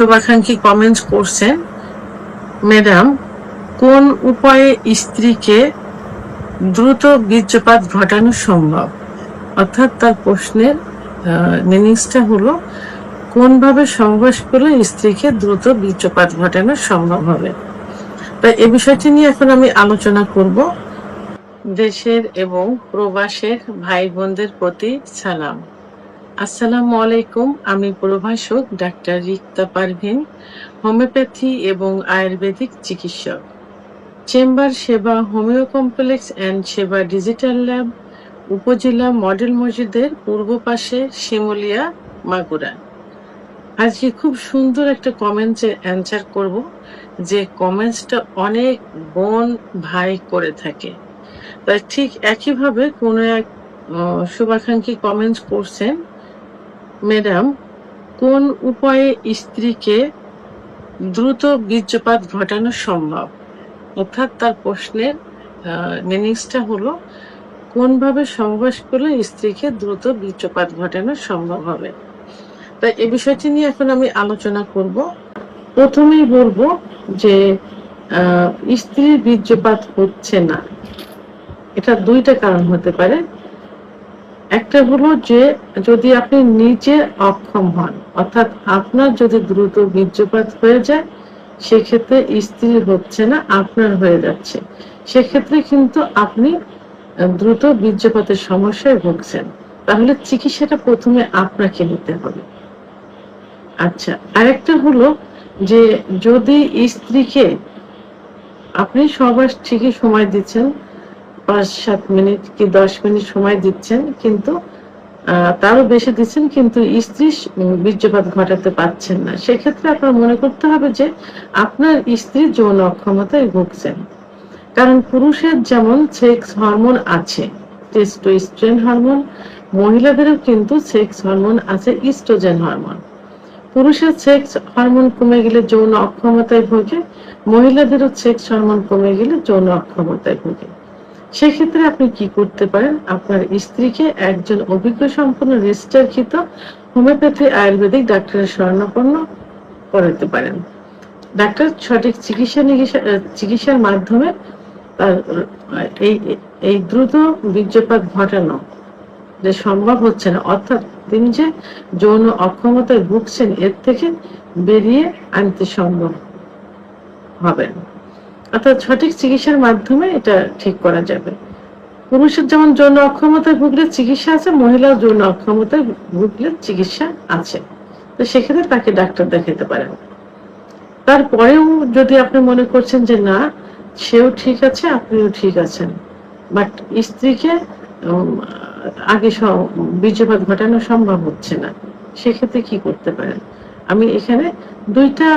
শুভাকাঙ্ক্ষী কমেন্টস করছেন ম্যাডাম কোন উপায়ে স্ত্রীকে দ্রুত বীর্যপাত ঘটানো সম্ভব? অর্থাৎ তার প্রশ্নের মিনিংসটা হলো, কোনভাবে সহবাস করলে স্ত্রীকে দ্রুত বীর্যপাত ঘটানো সম্ভব হবে? তাই এ বিষয়টি নিয়ে এখন আমি আলোচনা করব। দেশের এবং প্রবাসের ভাই বোনদের প্রতি সালাম। আসসালামু আলাইকুম, আমি প্রভাষক ডাক্তার রিক্তা পারভিন, হোমিওপ্যাথি এবং আয়ুর্বেদিক চিকিৎসক। Chamber Seba homeo complex and Seba digital lab উপজেলা মডেল মসজিদের পূর্ব পাশে শিমুলিয়া মাগুরা। আজকে খুব সুন্দর একটা কমেন্টসে অ্যান্সার করব, যে কমেন্টসটা অনেক বোন ভাই করে থাকে। তাই ঠিক একইভাবে কোনো এক শুভাকাঙ্ক্ষী কমেন্টস করছেন ম্যাডাম, কোন উপায়ে স্ত্রীকে দ্রুত বীর্যপাত ঘটানো সম্ভব? অর্থাৎ তার প্রশ্নের মিনিংসটা হলো, কোনভাবে সহবাস করলে স্ত্রীকে দ্রুত বীর্যপাত ঘটানো সম্ভব হবে? তাই এ বিষয়টি নিয়ে এখন আমি আলোচনা করব। প্রথমেই বলব যে স্ত্রীর বীর্যপাত হচ্ছে না। এটা দুইটা কারণ হতে পারে। একটা হলো যে যদি আপনি নিজে অক্ষম হন, অর্থাৎ আপনার যদি দ্রুত বীর্যপাত হয়ে যায়, সেক্ষেত্রে স্ত্রীর হচ্ছে না, আপনার হয়ে যাচ্ছে। সেক্ষেত্রে কিন্তু আপনি দ্রুত বীর্যপাতের সমস্যায় ভুগছেন। তাহলে চিকিৎসাটা প্রথমে আপনাকে নিতে হবে। আচ্ছা আরেকটা হলো যে যদি স্ত্রীকে আপনি সবার ঠিকই সময় দিচ্ছেন পাঁচ সাত মিনিট কি দশ মিনিট সময় দিচ্ছেন, কিন্তু তারও বেশি দিচ্ছেন, কিন্তু স্ত্রী বীর্যপাত ঘটাতে পারছেন না। সেক্ষেত্রে আপনার মনে করতে হবে যে, আপনার স্ত্রী যৌন অক্ষমতায় ভুগছেন। কারণ পুরুষের যেমন সেক্স হরমোন আছে, টেস্টোস্টেরন হরমোন, মহিলাদেরও কিন্তু সেক্স হরমোন আছে, ইস্ট্রোজেন হরমোন। পুরুষের সেক্স হরমোন কমে গেলে যৌন অক্ষমতায় ভোগে, মহিলাদেরও সেক্স হরমোন কমে গেলে যৌন অক্ষমতায় ভোগে। সেক্ষেত্রে আপনি কি করতে পারেন? আপনার স্ত্রীকে একজন অভিজ্ঞ সম্পন্ন রেজিস্টারকৃত হোমিওপ্যাথি আয়ুর্বেদিক ডাক্তারের স্বর্ণপন্ন করাতে পারেন। ডাক্তার সঠিক চিকিৎসা চিকিৎসার মাধ্যমে তার এই এই দ্রুত বীর্যপাত ঘটানো যে সম্ভব হচ্ছে না। অর্থাৎ তিনি যে যৌন অক্ষমতায় ভুগছেন, এর থেকে বেরিয়ে আনতে সম্ভব হবেন। অর্থাৎ সঠিক চিকিৎসার মাধ্যমে এটা ঠিক করা যাবে। পুরুষের যেমন যৌন অক্ষমতায় ভুগলে চিকিৎসা আছে মহিলার যৌন অক্ষমতায় ভুগলে চিকিৎসা আছে। তো সেক্ষেত্রে তাকে ডাক্তার দেখাতে পারেন। তারপরেও যদি আপনি মনে করছেন যে না, সেও ঠিক আছে, আপনিও ঠিক আছেন। বাট স্ত্রীকে আগে বীর্যপাত ঘটানো সম্ভব হচ্ছে না। সেক্ষেত্রে কি করতে পারেন? আমি এখানে দুইটা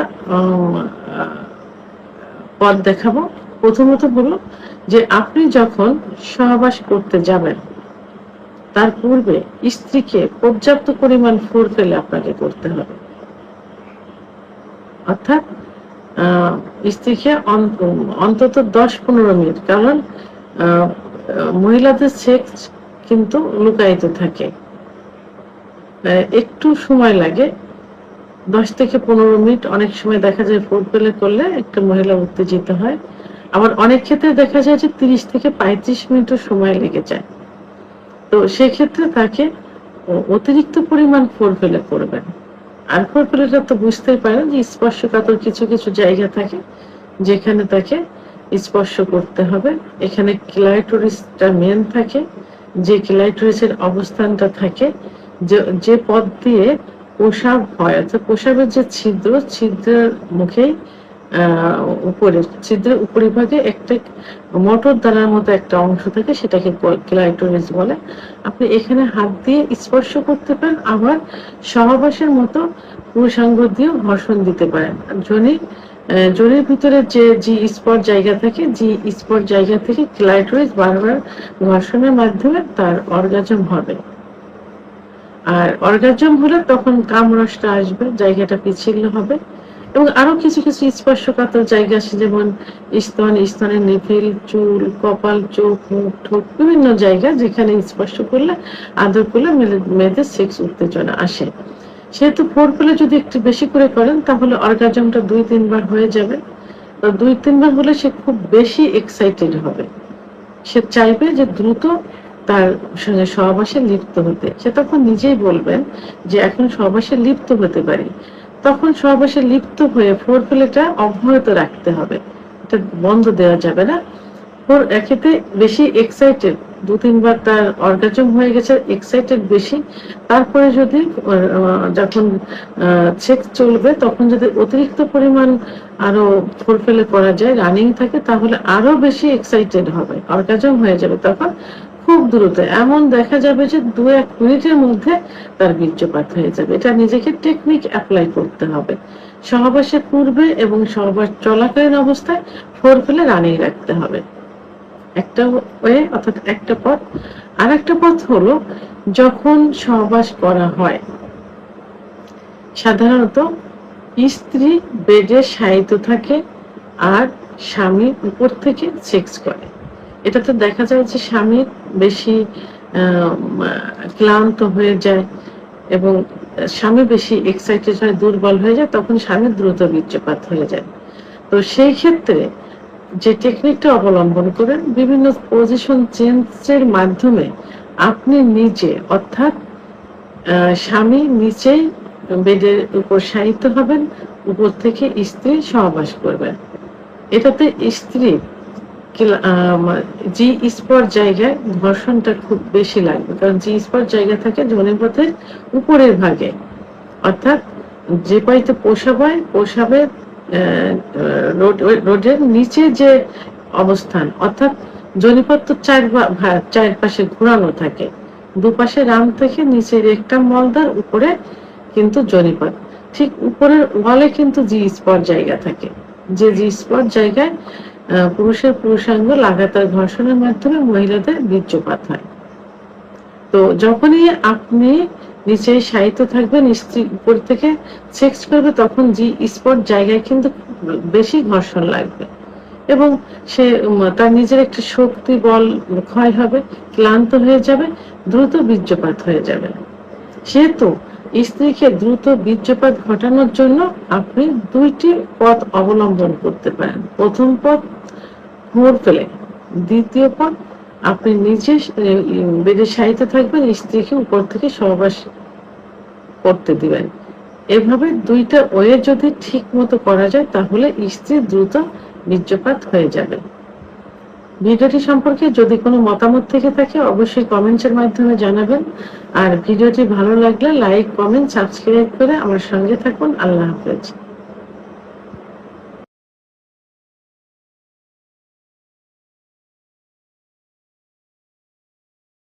পথ দেখাবো। প্রথমত হলো যে আপনি যখন সহবাস করতে যাবেন, তার পূর্বে স্ত্রীকে পর্যাপ্ত পরিমাণ ফুল ফেলে আপনাকে করতে হবে। অর্থাৎ স্ত্রীকে অন- অন্তত দশ পনেরো মিনিট, কারণ মহিলাদের সেক্স কিন্তু লুকায়িত থাকে। একটু সময় লাগে দশ থেকে পনেরো মিনিট অনেক সময় দেখা যায় ফুড পেলে করলে একটা মহিলা উত্তেজিত হয়। আবার অনেক ক্ষেত্রে দেখা যায় যে তিরিশ থেকে পঁয়ত্রিশ মিনিটও সময় লেগে যায়। তো সেক্ষেত্রে তাকে অতিরিক্ত পরিমাণ ফোর ফেলে করবেন। আর ফোর ফেলেটা তো বুঝতেই পারেন যে স্পর্শকাতর কিছু কিছু জায়গা থাকে যেখানে তাকে স্পর্শ করতে হবে। এখানে ক্লাইটোরিসটা মেন থাকে। যে ক্লাইটোরিসের অবস্থানটা থাকে যে পথ দিয়ে প্রসাব হয় অর্থাৎ প্রসাবের যে ছিদ্র ছিদ্রের আহ, উপরে ছিদ্রের উপরিভাগে একটা মোটর দানার মতো একটা অংশ থাকে সেটাকে ক্লাইটোরিস বলে। আপনি এখানে হাত দিয়ে স্পর্শ করতে পারেন আবার সহবাসের মতো পুরুষাঙ্গ দিয়েও ঘর্ষণ দিতে পারেন। জনি জনির ভিতরে যে জি স্পট জায়গা থাকে জি স্পট জায়গা থেকে ক্লাইটোরিস বারবার ঘর্ষণের মাধ্যমে তার অর্গাজম হবে। আর অর্গাজম হলে তখন কামরসটা আসবে, জায়গাটা পিছিয়ে হবে। এবং আরও কিছু কিছু স্পর্শকাতর জায়গা আছে, যেমন স্তন, স্তনের নিফিল, চুল, কপাল, চোখ, মুখ, ঠোঁট, বিভিন্ন জায়গা যেখানে স্পর্শ করলে, আদর করলে মেয়েদের সেক্স উত্তেজনা আসে। সেহেতু ফোর পেলে যদি একটু বেশি করে করেন, তাহলে অর্গাজমটা দুই, তিনবার হয়ে যাবে। তো দুই, তিনবার হলে সে খুব বেশি এক্সাইটেড হবে। সে চাইবে যে দ্রুত তার সঙ্গে সহবাসে লিপ্ত হতে। সে তখন নিজেই বলবেন যে, এখন সহবাসে লিপ্ত হতে পারি। তখন সহবাসে লিপ্ত হয়ে ফোর প্লেটা অব্যাহত রাখতে হবে। এটা বন্ধ দেওয়া যাবে না। ফোর একেতে বেশি এক্সাইটেড দু তিনবার তার অর্গাজম হয়ে গেছে এক্সাইটেড বেশি। তারপরে যদি যখন চেক চলবে, তখন যদি অতিরিক্ত পরিমাণ আরও ফোর ফেলে করা যায় রানিং থাকে, তাহলে আরও বেশি এক্সাইটেড হবে। অর্গাজম হয়ে যাবে তখন। খুব দ্রুত। এমন দেখা যাবে যে দু এক মিনিটের মধ্যে তার বীর্যপাত হয়ে যাবে। এটা নিজেকে টেকনিক অ্যাপ্লাই করতে হবে। সহবাসের পূর্বে এবং সহবাস চলাকালীন অবস্থায় ফোর ফেলে রানিং রাখতে হবে। একটা ওয়ে অর্থাৎ একটা পথ। আর একটা পথ হলো যখন সহবাস করা হয়। সাধারণত স্ত্রী বেডে শায়িত থাকে আর স্বামী উপর থেকে সেক্স করে। এটাতে দেখা যায় যে স্বামী বেশি ক্লান্ত হয়ে যায় এবং স্বামী বেশি এক্সাইটেড হয়, দুর্বল হয়ে যায়, তখন স্বামী দ্রুত বীর্যপাত হয়ে যায়। তো সেই ক্ষেত্রে যে টেকনিকটা অবলম্বন করেন, বিভিন্ন পজিশন চেঞ্জের মাধ্যমে আপনি নিজে, অর্থাৎ স্বামী নিচেই বেডের উপর শায়িত হবেন, উপর থেকে স্ত্রী সহবাস করবেন। এটাতে স্ত্রী জি স্পট জায়গায় ঘর্ষণটা খুব বেশি লাগবে। কারণ জি স্পট জায়গা থাকে যৌনপথের উপরের ভাগে। অর্থাৎ যে পাইতে পোষাব হয় পোষাবের রোডের নিচে যে অবস্থান। অর্থাৎ জনিপথ তো চার চারপাশে ঘোরানো থাকে। দুপাশে রাম থেকে নিচের একটা মলদার উপরে কিন্তু জনিপথ ঠিক উপরের ওয়ালে কিন্তু জি স্পট জায়গা থাকে। যে জি স্পট জায়গায় পুরুষের পুরুষাঙ্গ লাগাতার ঘর্ষণের মাধ্যমে মহিলাদের বীর্যপাত হয়। তো যখনই আপনি নিচে শায়িত থাকবেন, স্ত্রী উপর থেকে সেক্স করবে, তখন জি স্পট জায়গায় কিন্তু বেশি ঘর্ষণ লাগবে। এবং সে তার নিজের একটা শক্তি বল ক্ষয় হবে, ক্লান্ত হয়ে যাবে, দ্রুত বীর্যপাত হয়ে যাবে। সেহেতু স্ত্রীকে দ্রুত বীর্যপাত ঘটানোর জন্য আপনি দুইটি পথ অবলম্বন করতে পারেন। প্রথম পথ ফেলে দ্বিতীয় পথ আপনি নিজে বেডে শায়িত থাকবেন, স্ত্রীকে উপর থেকে সহবাস করতে দিবেন। এভাবে দুইটা ওয়ে যদি ঠিক মতো করা যায়, তাহলে স্ত্রী দ্রুত বীর্যপাত হয়ে যাবে। ভিডিওটি সম্পর্কে যদি কোনো মতামত থেকে থাকে, অবশ্যই কমেন্টসের মাধ্যমে জানাবেন। আর ভিডিওটি ভালো লাগলে লাইক, কমেন্ট, সাবস্ক্রাইব করে আমার সঙ্গে থাকুন। আল্লাহ হাফেজ।